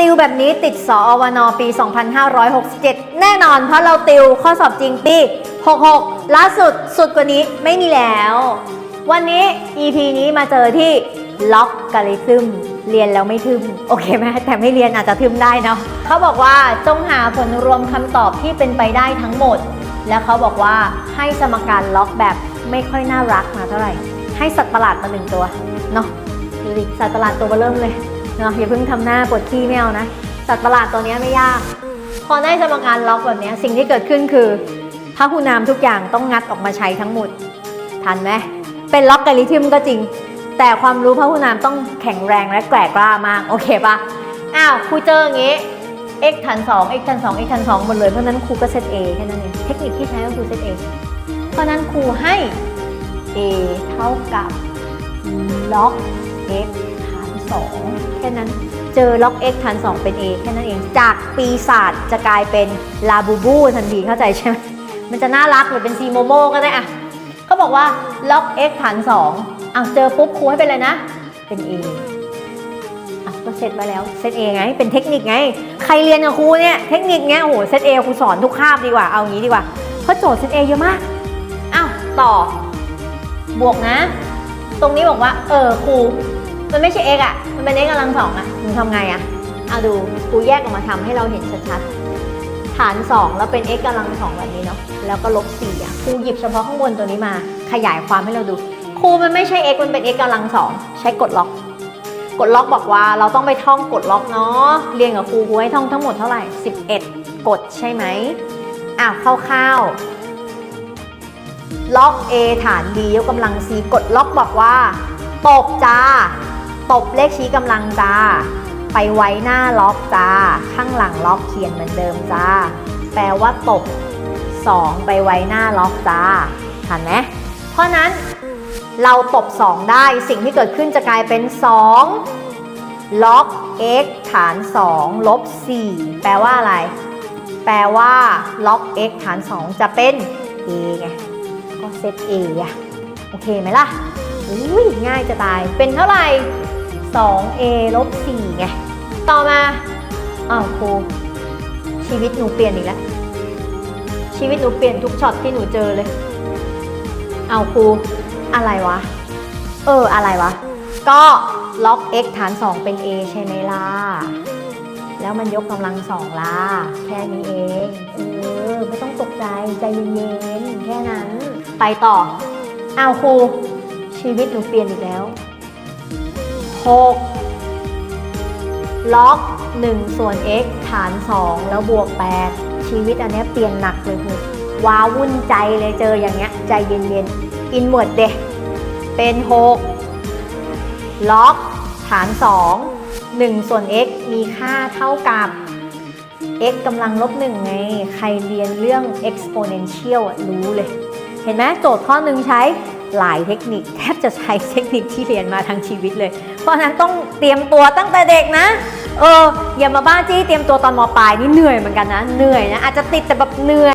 ติวแบบนี้ติดสอวนปี 2567 แน่นอนเพราะเราติวข้อสอบจริงปี 66 ล่าสุดสุดกว่านี้ไม่มีแล้ว วันนี้ EP นี้มาเจอที่ล็อกกาลิซึมเรียนแล้วไม่ทึมโอเคไหมแต่ไม่เรียนอาจจะทึมได้เนาะเขาบอกว่าจงหาผลรวมคำตอบที่เป็นไปได้ทั้งหมด แล้วเขาบอกว่าให้สมการล็อกแบบไม่ค่อยน่ารักมาเท่าไหร่ ให้สัตว์ประหลาดมาหนึ่งตัวเนาะดูดิสัตว์ประหลาดตัวเบเริ่มเลย เนาะอย่าเพิ่งทำหน้าปวดขี้ไม่เอานะ สัตว์ประหลาดตัวนี้ไม่ยาก พอได้สมการล็อกแบบนี้สิ่งที่เกิดขึ้นคือพหุนามทุกอย่างต้องงัดออกมาใช้ทั้งหมด ทันไหมเป็นล็อกกาลิทึมก็จริง แต่ความรู้พหุนามต้องแข็งแรงและแกร่กล้ามาก โอเคปะอ้าวครูเจออย่างงี้ x ฐาน2 x ฐาน2 x ฐาน2หมดเลยเพราะนั้นครูก็เซต a แค่นั้นเองเทคนิคที่ใช้ก็คือเซต a เพราะนั้นครูให้ a เท่ากับล็อก x ฐ 2แค่นั้นเจอล็อก x ฐาน 2 เป็น a แค่นั้นเอง จากปีศาจจะกลายเป็นลาบูบูทันทีเข้าใจใช่ไหมมันจะน่ารักหรือเป็นซีโมโมก็ได้อะเขาบอกว่าล็อก x ฐาน 2อะเจอปุ๊บครูให้เป็นอะไรนะ เป็น a อะก็เซตมาแล้วเซต A ไง เป็นเทคนิคไง ใครเรียนกับครูเนี่ยเทคนิคเนี้ยโอ้โหเซต A ครูสอนทุกคาบดีกว่าเอางี้ดีกว่าเพราะโจทย์เซต A เยอะมากอ้าวต่อบวกนะ ตรงนี้บอกว่า เออครู มันไม่ใช่ x อะ มันเป็น x กำลังสองอะมึงทำไงอะเอาดูครูแยกออกมาทำให้เราเห็นชัดๆ ฐาน 2 แล้วเป็น x กำลังสองแบบนี้เนาะ แล้วก็ลบ4อะครูหยิบเฉพาะข้างบนตัวนี้มา ขยายความให้เราดู ครูมันไม่ใช่ x มันเป็น x กำลังสองใช้กดล็อก กดล็อกบอกว่าเราต้องไปท่องกดล็อกเนาะ เรียนกับครูครูให้ท่องทั้งหมดเท่าไหร่ 11 กดใช่ไหมอะคร่าวๆล็อก A ฐาน B ยกกำลัง C กดล็อกบอกว่าตบจ้า ตบเลขชี้กำลังจ้า ไปไว้หน้าล็อกจ้า ข้างหลังล็อกเขียนเหมือนเดิมจ้า แปลว่าตบ 2 ไปไว้หน้าล็อกจ้าทันไหมเพราะนั้นเราตบ 2 ได้สิ่งที่เกิดขึ้นจะกลายเป็น 2 ล็อก x ฐาน 2 ลบ 4 แปลว่าอะไร แปลว่าล็อก x ฐาน 2 จะเป็น a ไง ก็เซต a อะโอเคไหมล่ะอุ้ยง่ายจะตาย เป็นเท่าไหร่ 2a ลบ4ไง ต่อมาอ้าวครูชีวิตหนูเปลี่ยนอีกแล้ว ชีวิตหนูเปลี่ยนทุกช็อตที่หนูเจอเลยเอาครูอะไรวะ เอออะไรวะ ก็ล็อก x ฐาน 2 เป็น a ใช่ไหมล่ะ แล้วมันยกกำลังสองล่ะ แค่นี้เอง เออ ไม่ต้องตกใจ ใจเย็นๆ แค่นั้น ไปต่อ เอาครูชีวิตหนูเปลี่ยนอีกแล้ว 6 ล็อก 1 ส่วน x ฐาน 2 แล้วบวก 8 ชีวิตอันนี้เปลี่ยนหนักเลยคือว้าวุ่นใจเลยเจออย่างเงี้ย ใจเย็นๆ อินเวอร์ดเดเป็น 6 ล็อก ฐาน 2 1 ส่วน x มีค่าเท่ากับ x กำลังลบ1ไง ใครเรียนเรื่อง exponential รู้เลย เห็นไหมโจทย์ข้อหนึ่งใช้ หลายเทคนิคแทบจะใช้เทคนิคที่เรียนมาทั้งชีวิตเลย เพราะฉะนั้นต้องเตรียมตัวตั้งแต่เด็กนะ เอออย่ามาบ้าจี้เตรียมตัวตอนมปลายนี่เหนื่อยเหมือนกันนะเหนื่อยนะอาจจะติดแต่แบบเหนื่อย